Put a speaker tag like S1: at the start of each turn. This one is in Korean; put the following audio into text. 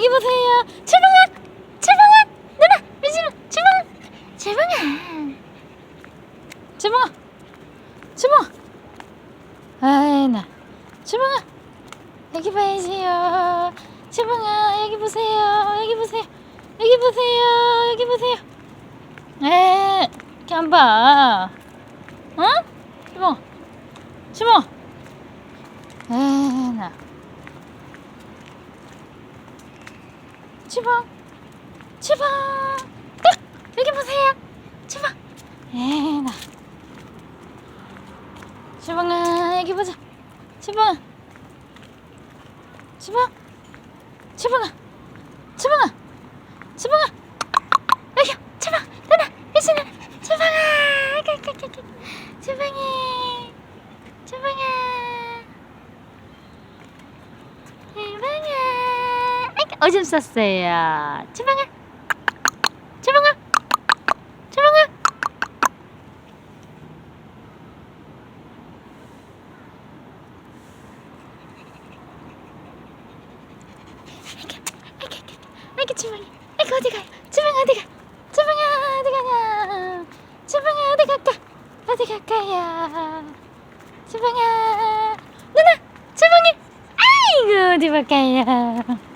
S1: 여기 보세요. 주방아, 주방아, 누나, 유진아, 주방아, 주방아, 주방아, 주방아. 아이 나, 주방아, 여기 봐야지요. 주방아, 여기 보세요. 여기 보세요. 여기 보세요. 여기 보세요. 에, 이렇게 안 봐. 어? 주방아, 주방아. 에이 나. 주방 주방 딱! 여기 보세요. 주방 에나. 주방아 여기 보자. 주방아 주방 주방아 주방아 주방아 여기 주방 누나 유진 누나 주방아 까까까까 주방이 주방아 주방아 아이고, 오줌 쌌어요. 주방아, 주방아, 주방아. 아이고, 아이고, 아이고, 아이고, 주방이. 아이고, 어디 가요? 주방아, 어디 가? 주방아, 어디 가냐? 주방아, 어디 갈까? 어디 갈까요? 주방아, 누나, 주방이. 아이고, 어디 볼까요?